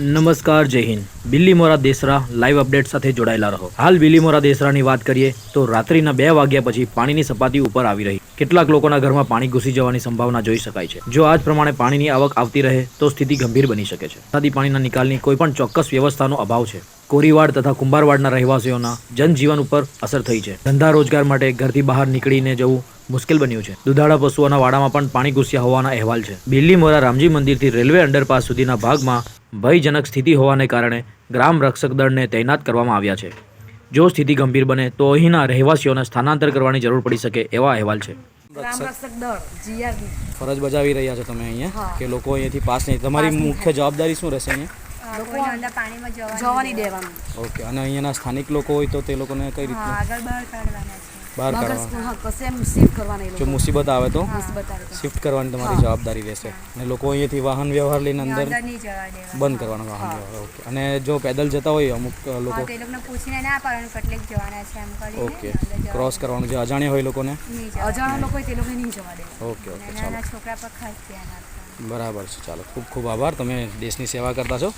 નમસ્કાર, જય Hind. Billimora Desra live update સાથે જોડાયેલા રહો. હાલ બિલ્લીમોરા દેસરાની વાત કરીએ તો રાત્રિના બે વાગ્યા પછી પાણીની સપાટી ઉપર આવી રહી. કેટલાક લોકોના ઘરમાં પાણી ઘૂસી જવાની સંભાવના જોઈ શકાય છે. જો આ જ પ્રમાણે પાણીની આવક આવતી રહે તો સ્થિતિ ગંભીર બની શકે છે. વરસાદી પાણીના નિકાલની કોઈ પણ ચોક્કસ વ્યવસ્થાનો અભાવ છે. કોરીવાડ તથા કુંભારવાડના રહેવાસીઓના જનજીવન ઉપર અસર થઈ છે. ધંધા રોજગાર માટે ઘરથી બહાર નીકળીને જવું મુશ્કેલ બન્યું છે. દુધાળા પશુઓના વાડામાં પણ પાણી ઘૂસ્યા હોવાના અહેવાલ છે. બિલ્લીમોરા રામજી મંદિરથી રેલવે અંડરપાસ સુધીના ભાગમાં ભયજનક સ્થિતિ હોવાને કારણે ગ્રામ રક્ષક દળને તૈનાત કરવામાં આવ્યા છે. જો સ્થિતિ ગંભીર બને તો અહીંના રહેવાસીઓને સ્થાનાંતર કરવાની જરૂર પડી શકે એવા અહેવાલ છે. ગ્રામ રક્ષક દળ જીઆરબી ફરજ બજાવી રહ્યા છો તમે અહીંયા? કે લોકો અહીંયાથી પાસ નહીં. તમારી મુખ્ય જવાબદારી શું રહેશે અહીંયા? લોકો અંદર પાણીમાં જવાની દેવાનું. ઓકે અને અહીંયાના સ્થાનિક લોકો હોય તો તે લોકોને કઈ રીતે આગળ બહાર કાઢવાના છે. બહાર મગર કાઢવા હા કશે શિફ્ટ કરવાના જો મુસીબત આવે તો. શિફ્ટ કરવાની તમારી જવાબદારી રહેશે. અને લોકો અહીંયાથી વાહન વ્યવહાર લઈને અંદર નહીં જવા બંધ કરવાનો વાહન વ્યવહાર ઓકે. અને જો પેદલ જતા હોય અમુક લોકો? એ લોકોને પૂછીને ના પાડવાનું કેટલીક જવાના છે એમ કરીને ઓકે. ક્રોસ કરવાનું જે અજાણ્યા હોય લોકોને? અજાણ્યા લોકો તે લોકો નહીં જવા દે ઓકે ઓકે ચાલો. છોકરા પર ખાસ ધ્યાન આપવાનું. બરાબર છે. ચાલો ખૂબ ખૂબ આભાર. તમે દેશની સેવા કરતા છો.